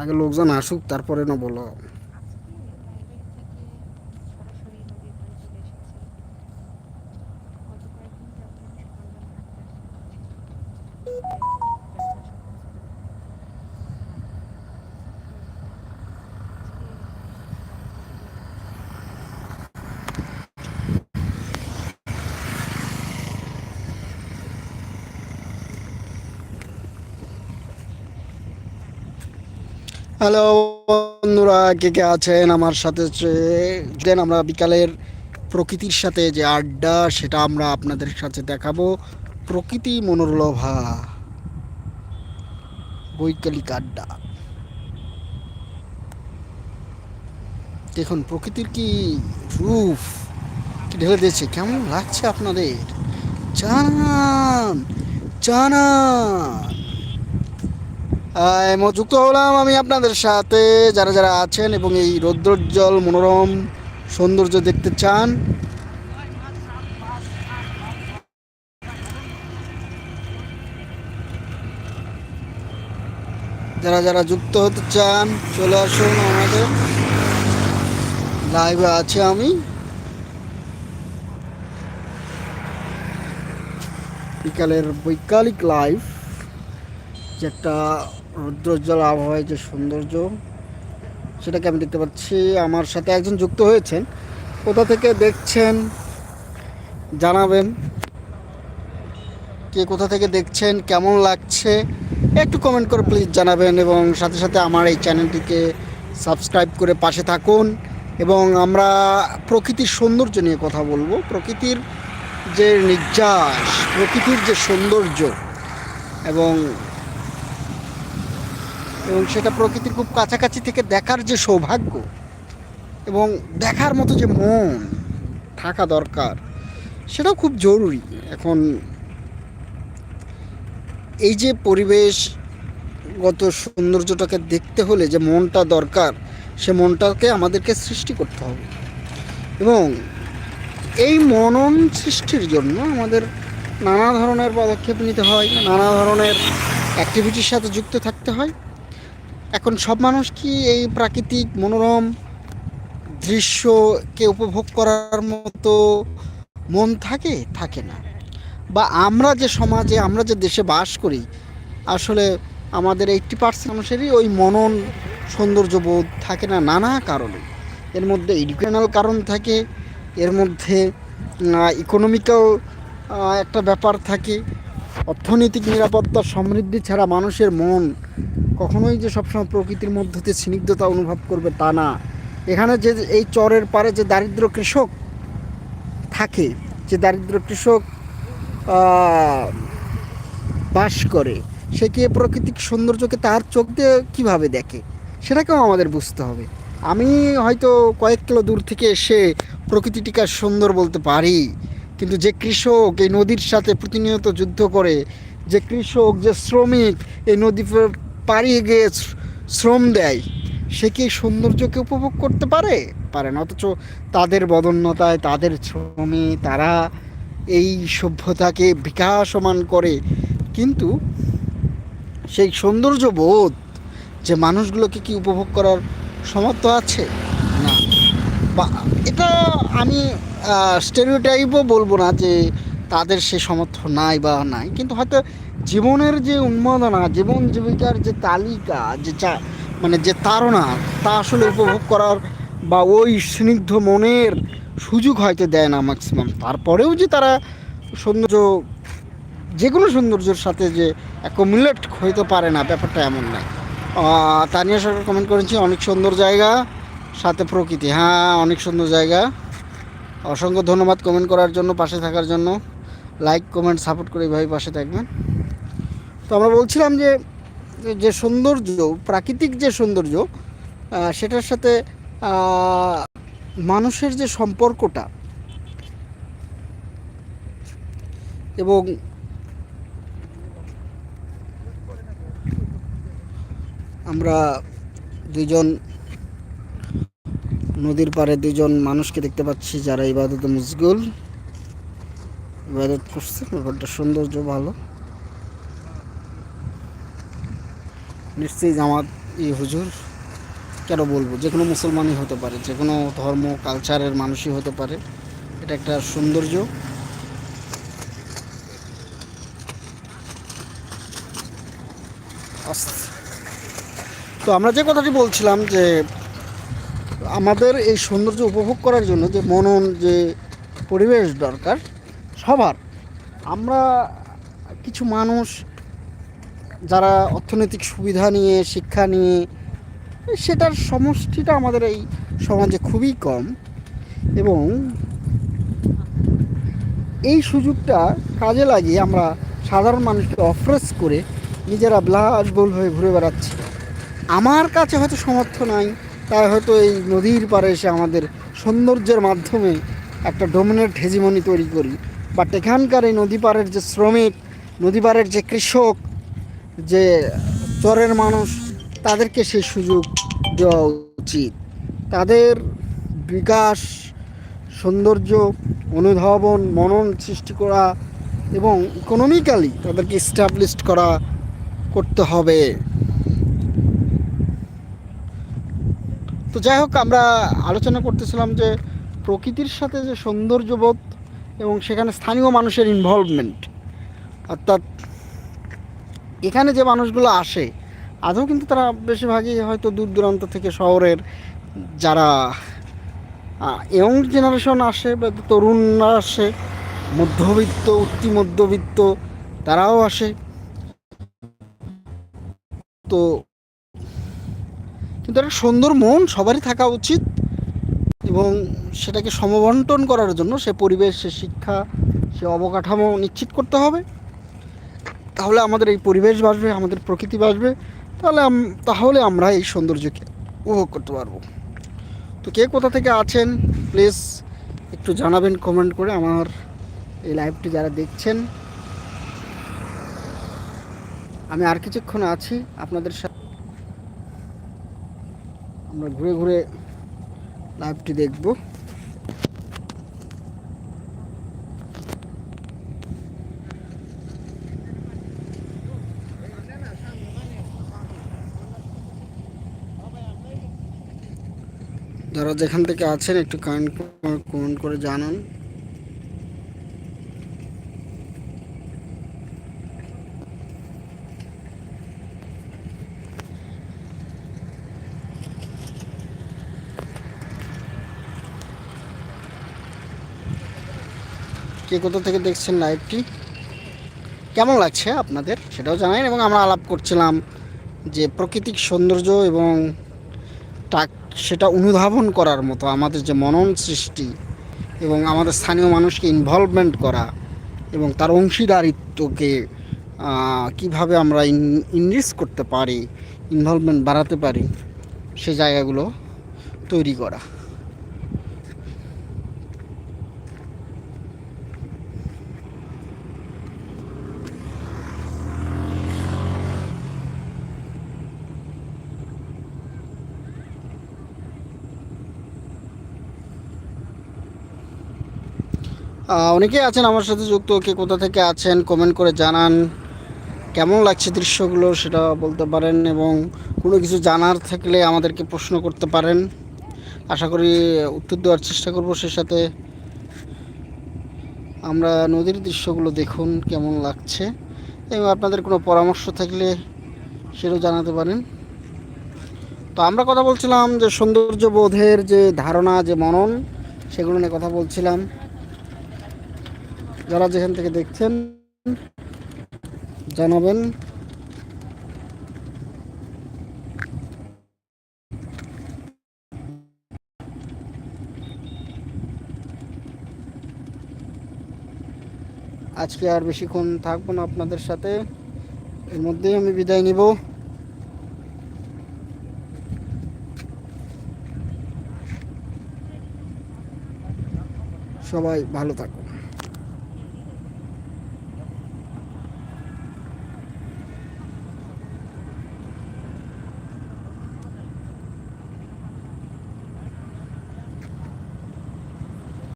আগে লোকজন আসুক তারপরে না বলো। হ্যালো বন্ধুরা, কে কে আছেন? আমার সাথে দেন আমরা বিকালের প্রকৃতির সাথে যে আড্ডা, সেটা আমরা আপনাদের সাথে দেখাবো। প্রকৃতি মনোরলোভা, বৈকালিক আড্ডা। দেখুন, প্রকৃতির কি রূপ? ঢেলে দিয়েছে? কেমন লাগছে আপনাদের? জানান জানান। যুক্ত হলাম আমি আপনাদের সাথে। যারা যারা আছেন এবং এই রৌদ্রোজ্জ্বল, মনোরম সৌন্দর্য দেখতে চান, যারা যারা যুক্ত হতে চান, চলে আসুন আমাদের। লাইভে আছে আমি। বিকালের বৈকালিক লাইভ যে একটা রৌদ্রোজ্জ্বল আবহাওয়ায় যে সৌন্দর্য, সেটাকে আমি দেখতে পাচ্ছি। আমার সাথে একজন যুক্ত হয়েছেন। কোথা থেকে দেখছেন জানাবেন। কে কোথা থেকে দেখছেন, কেমন লাগছে, একটু কমেন্ট করে প্লিজ জানাবেন এবং সাথে সাথে আমার এই চ্যানেলটিকে সাবস্ক্রাইব করে পাশে থাকুন এবং আমরা প্রকৃতির সৌন্দর্য নিয়ে কথা বলব। প্রকৃতির যে নির্যাস, প্রকৃতির যে সৌন্দর্য এবং এবং সেটা প্রকৃতির খুব কাছাকাছি থেকে দেখার যে সৌভাগ্য এবং দেখার মতো যে মন থাকা দরকার, সেটাও খুব জরুরি। এখন এই যে পরিবেশগত সৌন্দর্যটাকে দেখতে হলে যে মনটা দরকার, সে মনটাকে আমাদেরকে সৃষ্টি করতে হবে। এবং এই মনন সৃষ্টির জন্য আমাদের নানা ধরনের পদক্ষেপ নিতে হয়, নানা ধরনের অ্যাক্টিভিটির সাথে যুক্ত থাকতে হয়। এখন সব মানুষ কি এই প্রাকৃতিক মনোরম দৃশ্যকে উপভোগ করার মতো মন থাকে? থাকে না। বা আমরা যে সমাজে, আমরা যে দেশে বাস করি, আসলে আমাদের এইট্টি পার্সেন্ট মানুষেরই ওই মনন সৌন্দর্যবোধ থাকে না নানা কারণে। এর মধ্যে এডুকেশনাল কারণ থাকে, এর মধ্যে ইকোনমিক্যাল একটা ব্যাপার থাকে। অর্থনৈতিক নিরাপত্তা সমৃদ্ধি ছাড়া মানুষের মন কখনোই যে সবসময় প্রকৃতির মধ্যে স্নিগ্ধতা অনুভব করবে তা না। এখানে যে এই চরের পারে যে দারিদ্র কৃষক থাকে, যে দারিদ্র কৃষক বাস করে, সে কি প্রাকৃতিক সৌন্দর্যকে তার চোখ দিয়ে কীভাবে দেখে? সেটাকেও আমাদের বুঝতে হবে। আমি হয়তো কয়েক কিলো দূর থেকে এসে প্রকৃতিটিকে সুন্দর বলতে পারি, কিন্তু যে কৃষক এই নদীর সাথে প্রতিনিয়ত যুদ্ধ করে, যে কৃষক, যে শ্রমিক এই নদী পাড়িয়ে গিয়ে শ্রম দেয়, সে কি সৌন্দর্যকে উপভোগ করতে পারে? পারে না, অথচ তাদের বদন্যতায়, তাদের শ্রমে তারা এই সভ্যতাকে বিকাশমান করে। কিন্তু সেই সৌন্দর্য বোধ যে মানুষগুলোকে কি উপভোগ করার সমর্থ আছে? না। বা, এটা আমি স্টেরিওটাইপও বলব না যে তাদের সে সমর্থ নাই বা নাই, কিন্তু হয়তো জীবনের যে উন্মাদনা জীবন জীবিকার যে তালিকা যে মানে যে তাড়না তা আসলে উপভোগ করার বা ওই স্নিগ্ধ মনের সুযোগ হয়তো দেয় না ম্যাক্সিমাম তারপরেও যে তারা সৌন্দর্য যে কোনো সৌন্দর্যের সাথে যে অ্যাকোমুলেট হইতে পারে না ব্যাপারটা এমন আহ, তানিয়া সরকার কমেন্ট করেছি অনেক সুন্দর জায়গা সাথে প্রকৃতি। হ্যাঁ অনেক সুন্দর জায়গা। অসংখ্য ধন্যবাদ কমেন্ট করার জন্য পাশে থাকার জন্য। লাইক কমেন্ট সাপোর্ট করে এইভাবে পাশে থাকবেন। তো আমরা বলছিলাম যে, যে- সৌন্দর্য, প্রাকৃতিক যে সৌন্দর্য সেটার সাথে মানুষের যে সম্পর্কটা এবং আমরা দুইজন নদীর পাড়ে দুজন মানুষকে দেখতে পাচ্ছি যারা ইবাদত মুজগুল। ইবাদত করছে, ব্যাপারটা সৌন্দর্য ভালো। নিশ্চয়ই জামাত এই হুজুর, কেন বলব? যে কোনো মুসলমানই হতে পারে, যে কোনো ধর্ম কালচারের মানুষই হতে পারে। এটা একটা সৌন্দর্য। তো আমরা যে কথাটি বলছিলাম যে আমাদের এই সৌন্দর্য উপভোগ করার জন্য যে মনন, যে পরিবেশ দরকার, সবার। আমরা কিছু মানুষ যারা অর্থনৈতিক সুবিধা নিয়ে, শিক্ষা নিয়ে, সেটার সমষ্টিটা আমাদের এই সমাজে খুবই কম এবং এই সুযোগটা কাজে লাগিয়ে আমরা সাধারণ মানুষকে অফ্রেস করে নিজেরা বিলাসবহুল হয়ে ঘুরে বেড়াচ্ছি। আমার কাছে হয়তো সমর্থ নাই, তাই হয়তো এই নদীর পাড়ে এসে আমাদের সৌন্দর্যের মাধ্যমে একটা ডোমিনেট হেজিমনি তৈরি করি। বাট এখানকার এই নদী পাড়ের যে শ্রমিক, নদী পাড়ের যে কৃষক যে চরের মানুষ, তাদেরকে সেই সুযোগ দেওয়া উচিত। তাদের বিকাশ, সৌন্দর্য, অনুধাবন, মনন সৃষ্টি করা এবং ইকোনমিক্যালি তাদেরকে স্টাবলিশড করা করতে হবে। তো যাই হোক, আমরা আলোচনা করতেছিলাম যে প্রকৃতির সাথে যে সৌন্দর্যবোধ এবং সেখানে স্থানীয় মানুষের ইনভলভমেন্ট অর্থাৎ এখানে যে মানুষগুলো আসে, আদৌ কিন্তু তারা বেশিরভাগই হয়তো দূর দূরান্ত থেকে শহরের যারা ইয়ং জেনারেশন আসে বা তরুণরা আসে, মধ্যবিত্ত উত্তি মধ্যবিত্ত, তারাও আসে। তো কিন্তু একটা সুন্দর মন সবারই থাকা উচিত এবং সেটাকে সমবন্টন করার জন্য সে পরিবেশ, সে শিক্ষা, সে অবকাঠামো নিশ্চিত করতে হবে। তাহলে আমাদের এই পরিবেশ বাসবে আমাদের প্রকৃতি বাসবে তাহলে তাহলে আমরা এই সৌন্দর্যকে উপভোগ করতে পারব। তো কে কোথা থেকে আছেন প্লিজ একটু জানাবেন কমেন্ট করে আমার এই লাইভটি যারা দেখছেন। আমি আর কিছুক্ষণ আছি, আপনাদের সাথে আমরা ঘুরে ঘুরে লাইভটি দেখব। যারা যেখান থেকে আছেন, একটু কাইন্ড কমেন্ট করে জানান। কে কোথা থেকে দেখছেন লাইভটি কেমন লাগছে আপনাদের? সেটাও জানান এবং আমরা আলাপ করছিলাম যে প্রাকৃতিক সৌন্দর্য এবং টাক সেটা অনুধাবন করার মতো আমাদের যে মনন সৃষ্টি এবং আমাদের স্থানীয় মানুষকে ইনভলভমেন্ট করা এবং তার অংশীদারিত্বকে কীভাবে আমরা ইনরিচ করতে পারি ইনভলভমেন্ট বাড়াতে পারি, সে জায়গাগুলো তৈরি করা। অনেকেই আছেন আমার সাথে যুক্ত, কে কোথা থেকে আছেন কমেন্ট করে জানান। কেমন লাগছে দৃশ্যগুলো সেটা বলতে পারেন এবং কোনো কিছু জানার থাকলে আমাদেরকে প্রশ্ন করতে পারেন। আশা করি উত্তর দেওয়ার চেষ্টা করব সে সাথে। আমরা নদীর দৃশ্যগুলো দেখুন, কেমন লাগছে। এবং আপনাদের কোনো পরামর্শ থাকলে সেটাও জানাতে পারেন। তো আমরা কথা বলছিলাম যে সৌন্দর্য বোধের যে ধারণা, যে মনন, সেগুলো নিয়ে কথা বলছিলাম। যারা যেখান থেকে দেখছেন, জানাবেন। আজকে আর বেশিক্ষণ থাকব না আপনাদের সাথে। এর মধ্যেই আমি বিদায় নিব। সবাই ভালো থাকুন।